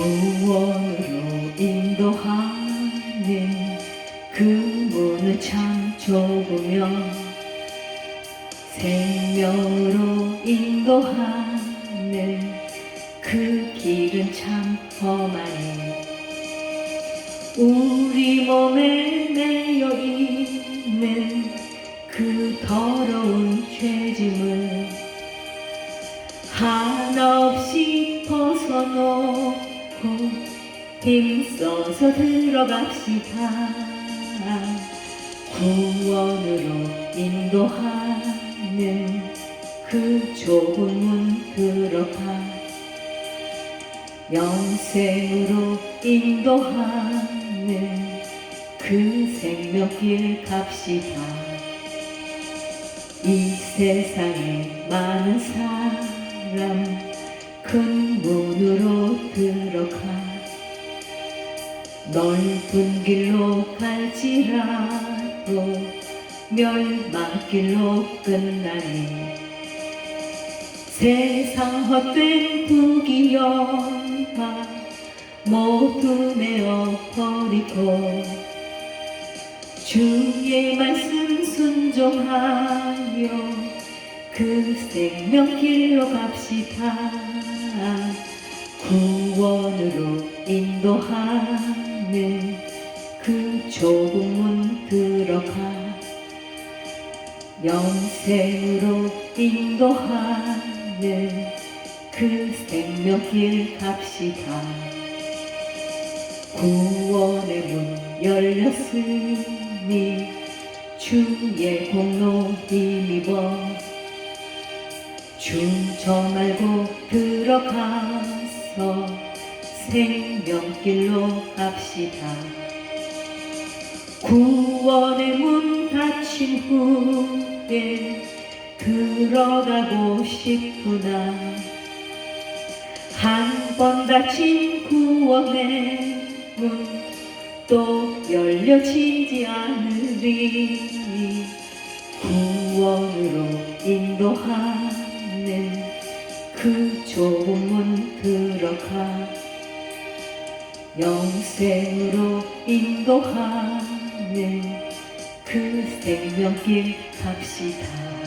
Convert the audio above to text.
구원으로 인도하는 그 문은 참 좁으며 생명으로 인도하는 그 길은 참 험하니 우리 몸에 매여 있는 그 더러운 죄짐을 한없이 벗어놓 고 힘써서 들어갑시다. 구원으로 인도하는 그 좁은 문 들어가 영생으로 인도하는 그 생명길 갑시다. 이 세상에 많은 사람 큰 문으로 들어가. 넓은 길로 갈지라도 멸망길로 끝나니. 세상 헛된 부귀영화 모두 내어 버리고 주의 말씀 순종하여 그 생명길로 갑시다 구원으로 인도하는 그 좁은 문 들어가 영생으로 인도하는 그 생명길 갑시다. 구원의 문 열렸으니 주의 공로 힘입어 춤춰 말고 들어가서 생명길로 갑시다. 구원의 문 닫힌 후에 들어가고 싶구나. 한 번 닫힌 구원의 문 또 열려지지 않으리 구원으로 인도하는 그 좁은 문 들어가 영생으로 인도하는 그 생명길 갑시다